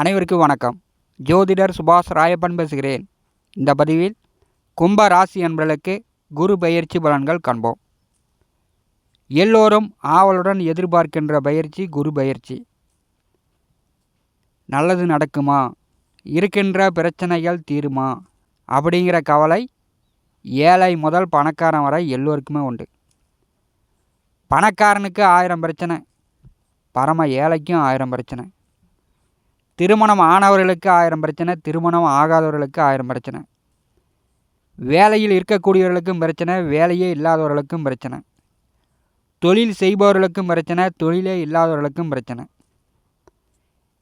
அனைவருக்கும் வணக்கம். ஜோதிடர் சுபாஷ் ராயப்பன் பேசுகிறேன். இந்த பதிவில் கும்ப ராசி என்பர்களுக்கு குரு பயிற்சி பலன்கள் காண்போம். எல்லோரும் ஆவலுடன் எதிர்பார்க்கின்ற பயிற்சி குரு பயிற்சி. நல்லது நடக்குமா? இருக்கின்ற பிரச்சனைகள் தீருமா? அப்படிங்கிற கவலை ஏழை முதல் பணக்காரன் வரை எல்லோருக்குமே உண்டு. பணக்காரனுக்கு ஆயிரம் பிரச்சனை. பரம ஏழைக்கும் ஆயிரம் பிரச்சனை. திருமணம் ஆனவர்களுக்கு ஆயிரம் பிரச்சனை திருமணம் ஆகாதவர்களுக்கு ஆயிரம் பிரச்சனை. வேலையில் இருக்கக்கூடியவர்களுக்கும் பிரச்சனை வேலையே இல்லாதவர்களுக்கும் பிரச்சனை. தொழில் செய்பவர்களுக்கும் பிரச்சனை தொழிலே இல்லாதவர்களுக்கும் பிரச்சனை.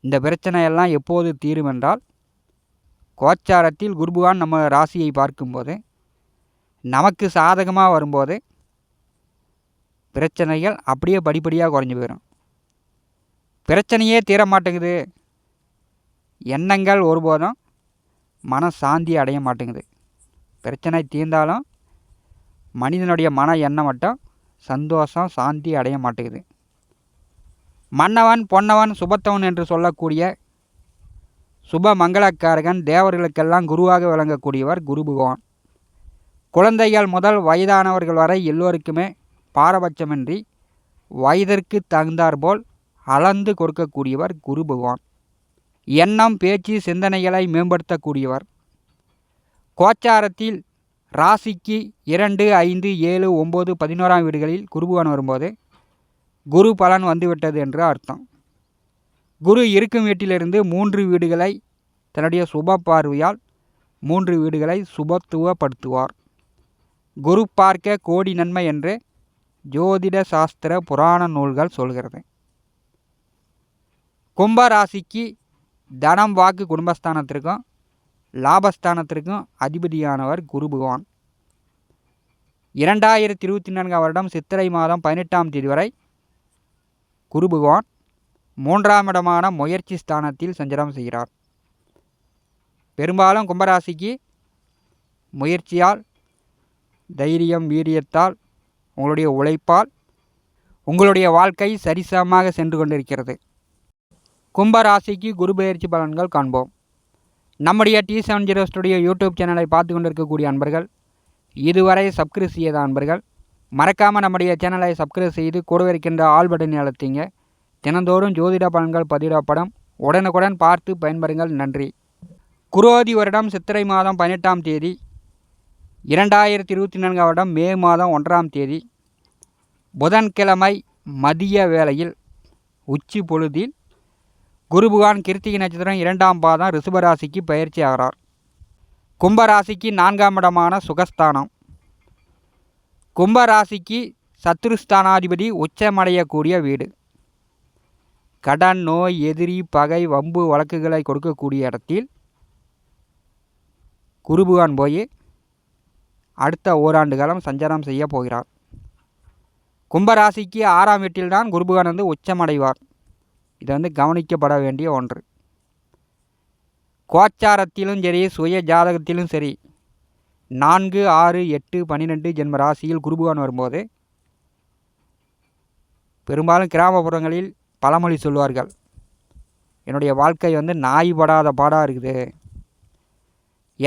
இந்த பிரச்சனையெல்லாம் எப்போது தீரும் என்றால் கோச்சாரத்தில் குருபுகான் நம்ம ராசியை பார்க்கும்போது நமக்கு சாதகமாக வரும்போது பிரச்சனைகள் அப்படியே படிப்படியாக குறைஞ்சி போயிடும் பிரச்சனையே தீர மாட்டேங்குது எண்ணங்கள் ஒருபோதும் மன சாந்தி அடைய மாட்டேங்குது. பிரச்சனை தீர்ந்தாலும் மனிதனுடைய மன எண்ணம் மட்டும் சந்தோஷம் சாந்தி அடைய மாட்டேங்குது. மன்னவன் பொன்னவன் சுபத்தவன் என்று சொல்லக்கூடிய சுப மங்களக்காரகன் தேவர்களுக்கெல்லாம் குருவாக விளங்கக்கூடியவர் குரு பகவான் குழந்தைகள் முதல் வயதானவர்கள் வரை எல்லோருக்குமே பாரபட்சமின்றி வயதிற்கு தகுந்தாற்போல் அளந்து கொடுக்கக்கூடியவர் குரு பகவான் எண்ணம் பேச்சு சிந்தனைகளை மேம்படுத்தக்கூடியவர். கோச்சாரத்தில் ராசிக்கு இரண்டு ஐந்து ஏழு ஒம்பது பதினோராம் வீடுகளில் குருபுவன் வரும்போது குரு பலன் வந்துவிட்டது என்று அர்த்தம். குரு இருக்கும் வீட்டிலிருந்து மூன்று வீடுகளை தன்னுடைய சுப பார்வையால் மூன்று வீடுகளை சுபத்துவப்படுத்துவார். குரு பார்க்க கோடி நன்மை என்று ஜோதிட சாஸ்திர புராண நூல்கள் சொல்கிறது. கும்பராசிக்கு தனம் வாக்கு குடும்பஸ்தானத்திற்கும் லாபஸ்தானத்திற்கும் அதிபதியானவர் குரு பகவான். இரண்டாயிரத்தி இருபத்தி நான்காம் வருடம் சித்திரை மாதம் பதினெட்டாம் தேதி வரை குரு பகவான் மூன்றாம் இடமான முயற்சி ஸ்தானத்தில் சஞ்சரம் செய்கிறார். பெரும்பாலும் கும்பராசிக்கு முயற்சியால் தைரியம் வீரியத்தால் உங்களுடைய உழைப்பால் உங்களுடைய வாழ்க்கை சரிசமமாக சென்று கொண்டிருக்கிறது. கும்பராசிக்கு குரு பயிற்சி பலன்கள் காண்போம். நம்முடைய T seven zero studio YouTube சேனலை பார்த்து கொண்டிருக்கக்கூடிய அன்பர்கள் இதுவரை சப்ஸ்கிரைப் செய்யாத அன்பர்கள் மறக்காமல் நம்முடைய சேனலை சப்ஸ்கிரைப் செய்து கூடவே இருக்கின்ற ஆல் பட்டனை அழுத்திங்க. தினந்தோறும் ஜோதிட பலன்கள் பதிவிடப்படும். உடனுக்குடன் பார்த்து பயன்பெறுங்கள். நன்றி. குரோதி வருடம் சித்திரை மாதம் பதினெட்டாம் தேதி இரண்டாயிரத்தி இருபத்தி நான்காம் வருடம் மே மாதம் ஒன்றாம் தேதி புதன்கிழமை மதிய வேளையில் உச்சி பொழுதில் குருபுகான் கிருத்திகை நட்சத்திரம் இரண்டாம் பாதம் ரிஷபராசிக்கு பயிற்சி ஆகிறார் கும்பராசிக்கு நான்காம் இடமான சுகஸ்தானம். கும்பராசிக்கு சத்ருஸ்தானாதிபதி உச்சமடையக்கூடிய வீடு. கடன் நோய் எதிரி பகை வம்பு வழக்குகளை கொடுக்கக்கூடிய இடத்தில் குருபுகான் போய் அடுத்த ஓராண்டு காலம் சஞ்சாரம் செய்ய போகிறார். கும்பராசிக்கு ஆறாம் வீட்டில்தான் குருபுகான் வந்து உச்சமடைவார். இது வந்து கவனிக்கப்பட வேண்டிய ஒன்று. கோச்சாரத்திலும் சரி சுய ஜாதகத்திலும் சரி நான்கு ஆறு எட்டு பன்னிரெண்டு ஜென்ம ராசியில் குருபுகான் வரும்போது பெரும்பாலும் கிராமப்புறங்களில் பழமொழி சொல்வார்கள். என்னுடைய வாழ்க்கை வந்து நாய் படாத பாடாக இருக்குது.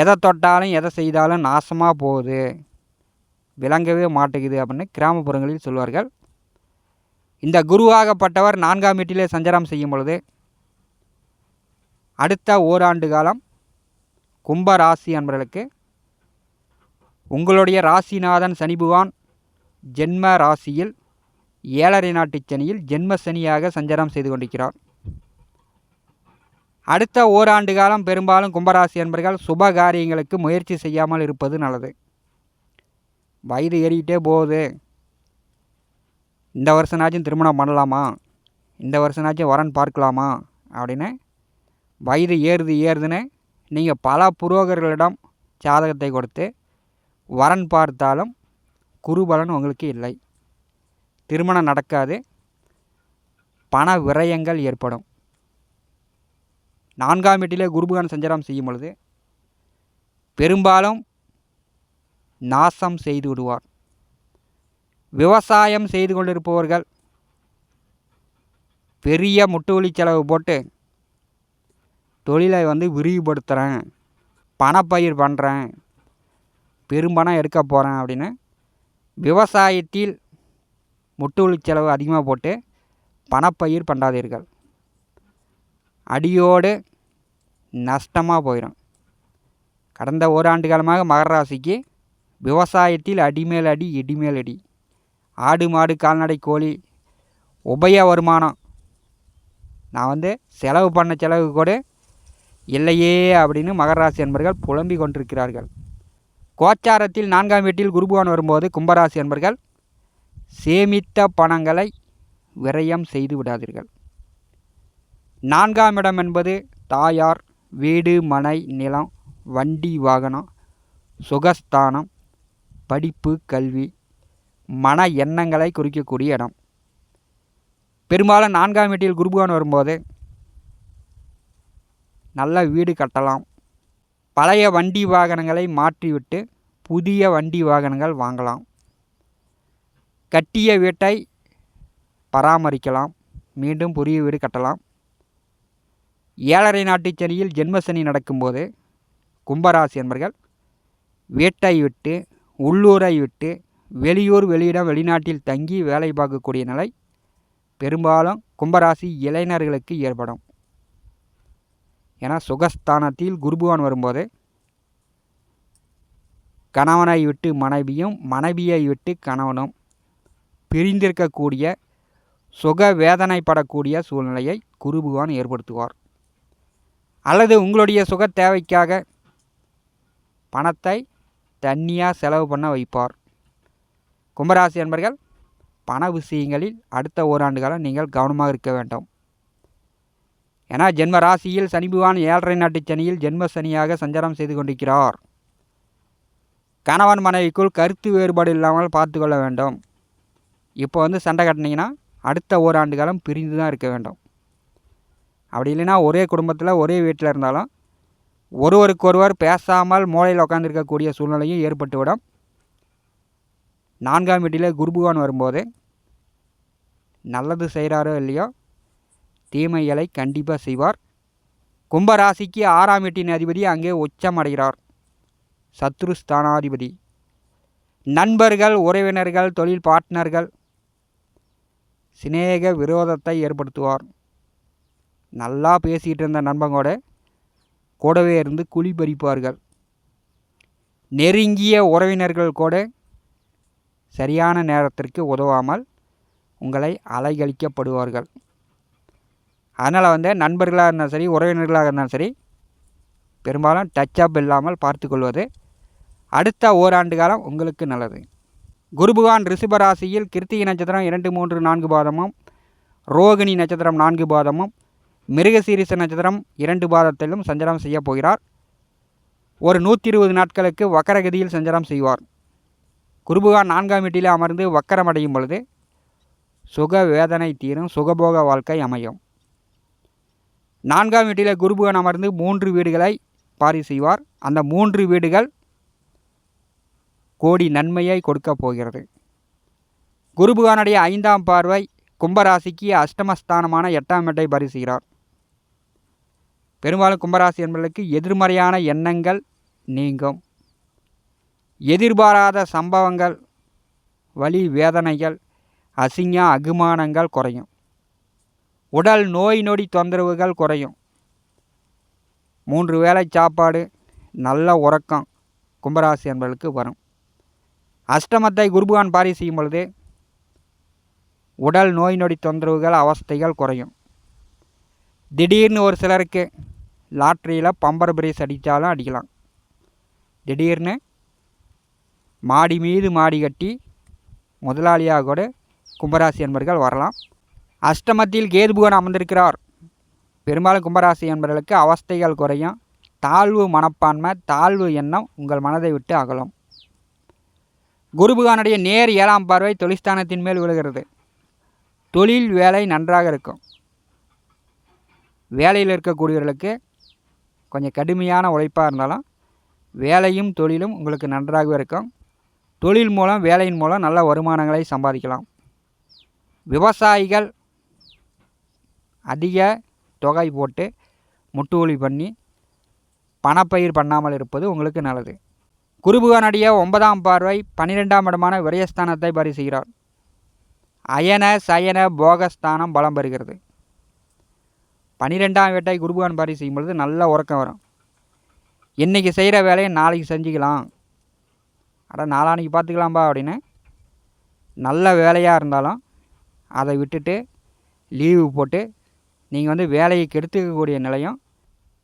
எதை தொட்டாலும் எதை செய்தாலும் நாசமாக போகுது. விளங்கவே மாட்டேங்குது அப்படின்னு கிராமப்புறங்களில் சொல்வார்கள். இந்த குருவாகப்பட்டவர் நான்காம் வீட்டிலே சஞ்சாரம் செய்யும் பொழுது அடுத்த ஓராண்டு காலம் கும்ப ராசி அன்பர்களுக்கு உங்களுடைய ராசிநாதன் சனிபுவான் ஜென்ம ராசியில் ஏழரை நாட்டு சனியில் ஜென்ம சனியாக சஞ்சாரம் செய்து கொண்டிருக்கிறார். அடுத்த ஓராண்டு காலம் பெரும்பாலும் கும்பராசி அன்பர்கள் சுப காரியங்களுக்கு முயற்சி செய்யாமல் இருப்பது நல்லது. வயது ஏறிக்கிட்டே போகுது. இந்த வருஷனாச்சும் திருமணம் பண்ணலாமா? இந்த வருஷனாச்சும் வரன் பார்க்கலாமா? அப்படின்னு வயது ஏறுது ஏறுதுன்னு நீங்கள் பல புரோகர்களிடம் ஜாதகத்தை கொடுத்து வரன் பார்த்தாலும் குருபலன் உங்களுக்கு இல்லை. திருமணம் நடக்காது. பண விரயங்கள் ஏற்படும். நான்காம் வீட்டிலே குருபகான் சஞ்சாரம் செய்யும் பொழுது பெரும்பாலும் நாசம் செய்து விடுவார். விவசாயம் செய்து கொண்டிருப்பவர்கள் பெரிய முட்டுவலி செலவு போட்டு தொழிலை வந்து விரிவுபடுத்துகிறேன் பணப்பயிர் பண்ணுறேன் பெரும்பணம் எடுக்க போகிறேன் அப்படின்னு விவசாயத்தில் முட்டுவலி செலவு அதிகமாக போட்டு பணப்பயிர் பண்ணாதீர்கள் அடியோடு நஷ்டமாக போயிடும் கடந்த ஓராண்டு காலமாக மகர ராசிக்கு விவசாயத்தில் அடிமேல் அடி இடிமேல் அடி. ஆடு மாடு கால்நடை கோழி உபய வருமானம். நான் வந்து செலவு பண்ண செலவு கூட இல்லையே அப்படின்னு மகராசி என்பர்கள் புலம்பிக் கொண்டிருக்கிறார்கள். கோச்சாரத்தில் நான்காம் வீட்டில் குருபுவான் வரும்போது கும்பராசி என்பர்கள் சேமித்த பணங்களை விரயம் செய்து விடாதீர்கள். நான்காம் இடம் என்பது தாயார் வீடு மனை நிலம் வண்டி வாகனம் சுகஸ்தானம் படிப்பு கல்வி மன எண்ணங்களை குறிக்கக்கூடிய இடம். பெரும்பாலும் நான்காம் வீட்டில் குருபகான் வரும்போது நல்ல வீடு கட்டலாம். பழைய வண்டி வாகனங்களை மாற்றிவிட்டு புதிய வண்டி வாகனங்கள் வாங்கலாம். கட்டிய வீட்டை பராமரிக்கலாம். மீண்டும் புதிய வீடு கட்டலாம். ஏழரை நாட்டு சனியில் ஜென்மசனி நடக்கும்போது கும்பராசி என்பர்கள் வீட்டை விட்டு உள்ளூரை விட்டு வெளியூர் வெளியிடம் வெளிநாட்டில் தங்கி வேலை பார்க்கக்கூடிய நிலை பெரும்பாலும் கும்பராசி இளைஞர்களுக்கு ஏற்படும். ஏன்னா சுகஸ்தானத்தில் குருபுவான் வரும்போது கணவனை விட்டு மனைவியும் மனைவியை விட்டு கணவனும் பிரிந்திருக்கக்கூடிய சுக வேதனைப்படக்கூடிய சூழ்நிலையை குருபுவான் ஏற்படுத்துவார். அல்லது உங்களுடைய சுக தேவைக்காக பணத்தை தண்ணியாக செலவு பண்ண வைப்பார். கும்பராசி என்பர்கள் பண விஷயங்களில் அடுத்த ஓராண்டு காலம் நீங்கள் கவனமாக இருக்க வேண்டும். ஏன்னா ஜென்ம ராசியில் சனிபுவான் ஏழரை நாட்டு சனியில் ஜென்ம சனியாக சஞ்சாரம் செய்து கொண்டிருக்கிறார். கணவன் மனைவிக்குள் கருத்து வேறுபாடு இல்லாமல் பார்த்து கொள்ள வேண்டும். இப்போ வந்து சண்டை கட்டினீங்கன்னா அடுத்த ஓராண்டு காலம் பிரிந்து தான் இருக்க வேண்டும். அப்படி இல்லைன்னா ஒரே குடும்பத்தில் ஒரே வீட்டில் இருந்தாலும் ஒருவருக்கொருவர் பேசாமல் மூளையில் உட்காந்துருக்கக்கூடிய சூழ்நிலையும் ஏற்பட்டுவிடும். நான்காம் வீட்டில் குருபுகான் வரும்போது நல்லது செய்கிறாரோ இல்லையோ தீமைகளை கண்டிப்பாக செய்வார். கும்பராசிக்கு ஆறாம் வீட்டின் அதிபதி அங்கே உச்சம் அடைகிறார். சத்ருஸ்தானாதிபதி நண்பர்கள் உறவினர்கள் தொழில் பார்ட்னர்கள் சிநேக விரோதத்தை ஏற்படுத்துவார். நல்லா பேசிகிட்டு இருந்த நண்பங்கோட கூடவே இருந்து குழி பறிப்பார்கள். நெருங்கிய உறவினர்கள் கூட சரியான நேரத்திற்கு உதவாமல் உங்களை அலைகழிக்கப்படுவார்கள். அதனால் வந்து நண்பர்களாக இருந்தாலும் சரி உறவினர்களாக இருந்தாலும் சரி பெரும்பாலும் டச் அப் இல்லாமல் பார்த்துக்கொள்வது அடுத்த ஓராண்டு காலம் உங்களுக்கு நல்லது. குருபகான் ரிஷபராசியில் கிருத்திகை நட்சத்திரம் இரண்டு மூன்று நான்கு பாதமும் ரோகிணி நட்சத்திரம் நான்கு பாதமும் மிருகசீரிச நட்சத்திரம் இரண்டு பாதத்திலும் சஞ்சாரம் செய்யப் போகிறார். ஒரு நூற்றி இருபது நாட்களுக்கு வக்கரகதியில் சஞ்சாரம் செய்வார். குருபகான் நான்காம் வீட்டில் அமர்ந்து வக்கரமடையும் பொழுது சுக வேதனை தீரும் சுகபோக வாழ்க்கை அமையும். நான்காம் வீட்டில் குருபகான் அமர்ந்து மூன்று வீடுகளை பாரி செய்வார். அந்த மூன்று வீடுகள் கோடி நன்மையை கொடுக்கப் போகிறது. குருபகானுடைய ஐந்தாம் பார்வை கும்பராசிக்கு அஷ்டமஸ்தானமான எட்டாம் வீட்டை பரிசுகிறார் பெரும்பாலும் கும்பராசி என்பவர்களுக்கு எதிர்மறையான எண்ணங்கள் நீங்கும். எதிர்பாராத சம்பவங்கள் வலி வேதனைகள் அசிங்க அகுமானங்கள் குறையும். உடல் நோய் நொடி தொந்தரவுகள் குறையும். மூன்று வேளை சாப்பாடு நல்ல உறக்கம் கும்பராசி என்பவர்களுக்கு வரும். அஷ்டமத்தை குருபகான் பாரி செய்யும் பொழுது உடல் நோய் நொடி தொந்தரவுகள் அவஸ்தைகள் குறையும். திடீர்னு ஒரு சிலருக்கு லாட்ரியில் பம்பர் பிரைஸ் அடித்தாலும் அடிக்கலாம். திடீர்னு மாடி மீது மாடி கட்டி முதலாளியாக கூட கும்பராசி என்பர்கள் வரலாம். அஷ்டமத்தில் கேதுபுகன் அமர்ந்திருக்கிறார். பெரும்பாலும் கும்பராசி என்பர்களுக்கு அவஸ்தைகள் குறையும். தாழ்வு மனப்பான்மை தாழ்வு எண்ணம் உங்கள் மனதை விட்டு அகலும். குருபுகானுடைய நேர் ஏழாம் பார்வை தொழிற்ஸ்தானத்தின் மேல் விழுகிறது. தொழில் வேலை நன்றாக இருக்கும். வேலையில் இருக்கக்கூடியவர்களுக்கு கொஞ்சம் கடுமையான உழைப்பாக இருந்தாலும் வேலையும் தொழிலும் உங்களுக்கு நன்றாகவே இருக்கும். தொழில் மூலம் வேலையின் மூலம் நல்ல வருமானங்களை சம்பாதிக்கலாம். விவசாயிகள் அதிக தொகை போட்டு முட்டு பண்ணி பணப்பயிர் பண்ணாமல் இருப்பது உங்களுக்கு நல்லது. குருபுகானுடைய ஒன்பதாம் பார்வை பன்னிரெண்டாம் இடமான விரயஸ்தானத்தை பரிசுகிறார் செய்கிறார். அயன சயன போகஸ்தானம் பலம் பெறுகிறது. பன்னிரெண்டாம் வீட்டை குருபுகான் பாரி செய்யும் பொழுது நல்ல உறக்கம் வரும். இன்றைக்கி செய்கிற வேலையை நாளைக்கு செஞ்சுக்கலாம். அட நாளான்னைக்கு பார்த்துக்கலாம்பா அப்படின்னு நல்ல வேலையாக இருந்தாலும் அதை விட்டுட்டு லீவு போட்டு நீங்கள் வந்து வேலையை கெடுத்துக்கக்கூடிய நிலையும்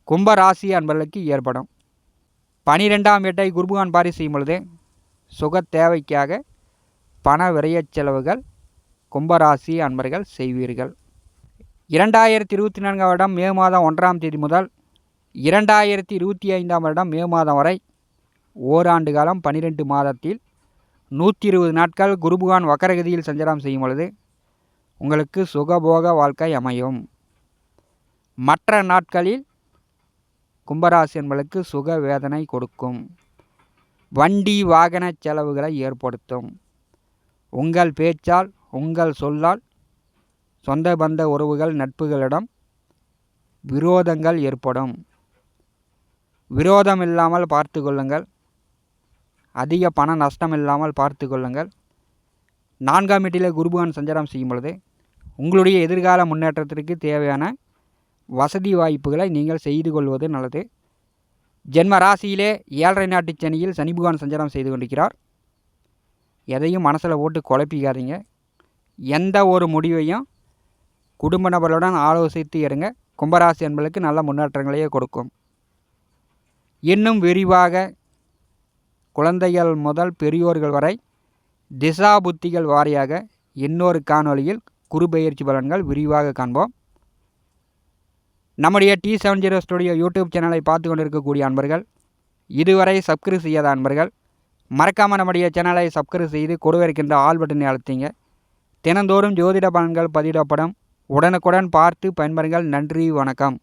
கும்ப ராசி அன்பர்களுக்கு ஏற்படும். பனிரெண்டாம் எட்டை குருபகான் பாரி செய்யும் பொழுது சுக தேவைக்காக பண விரைய செலவுகள் கும்பராசி அன்பர்கள் செய்வீர்கள். இரண்டாயிரத்தி இருபத்தி நான்காம் வருடம் மே மாதம் ஒன்றாம் தேதி முதல் இரண்டாயிரத்தி இருபத்தி ஐந்தாம் வருடம் மே மாதம் வரை ஓராண்டு காலம் பன்னிரெண்டு மாதத்தில் நூற்றி இருபது நாட்கள் குருபுகான் வக்கரகதியில் சஞ்சாரம் செய்யும் பொழுது உங்களுக்கு சுகபோக வாழ்க்கை அமையும். மற்ற நாட்களில் கும்பராசி என்பளுக்கு சுக வேதனை கொடுக்கும். வண்டி வாகன செலவுகளை ஏற்படுத்தும். உங்கள் பேச்சால் உங்கள் சொல்லால் சொந்த பந்த உறவுகள் நட்புகளிடம் விரோதங்கள் ஏற்படும். விரோதம் இல்லாமல் பார்த்து கொள்ளுங்கள். அதிக பண நஷ்டம் இல்லாமல் பார்த்து கொள்ளுங்கள். நான்காம் வீட்டில் குருபகான் சஞ்சாரம் செய்யும் பொழுது உங்களுடைய எதிர்கால முன்னேற்றத்திற்கு தேவையான வசதி வாய்ப்புகளை நீங்கள் செய்து கொள்வது நல்லது. ஜென்ம ராசியிலே ஏழரை நாட்டு சனியில் சனி பகவான் சஞ்சாரம் செய்து கொண்டிருக்கிறார். எதையும் மனசில் போட்டு குழப்பிக்காதீங்க. எந்த ஒரு முடிவையும் குடும்ப நபர்களுடன் ஆலோசித்து எடுங்க. கும்பராசி என்பதற்கு நல்ல முன்னேற்றங்களையே கொடுக்கும். இன்னும் விரிவாக குழந்தைகள் முதல் பெரியோர்கள் வரை திசா புத்திகள் வாரியாக இன்னொரு காணொளியில் குறுபெயர்ச்சி பலன்கள் விரிவாக காண்போம். நம்முடைய T seven zero studio YouTube சேனலை பார்த்து கொண்டிருக்கக்கூடிய அன்பர்கள் இதுவரை சப்ஸ்கிரைப் செய்யாத அன்பர்கள் மறக்காமல் நம்முடைய சேனலை சப்ஸ்கிரைப் செய்து கொடுவிருக்கின்ற ஆள் பட்டனை அழுத்திங்க. தினந்தோறும் ஜோதிட பலன்கள் பதிவிடப்படும். உடனுக்குடன் பார்த்து பயன்பெறுங்கள். நன்றி வணக்கம்.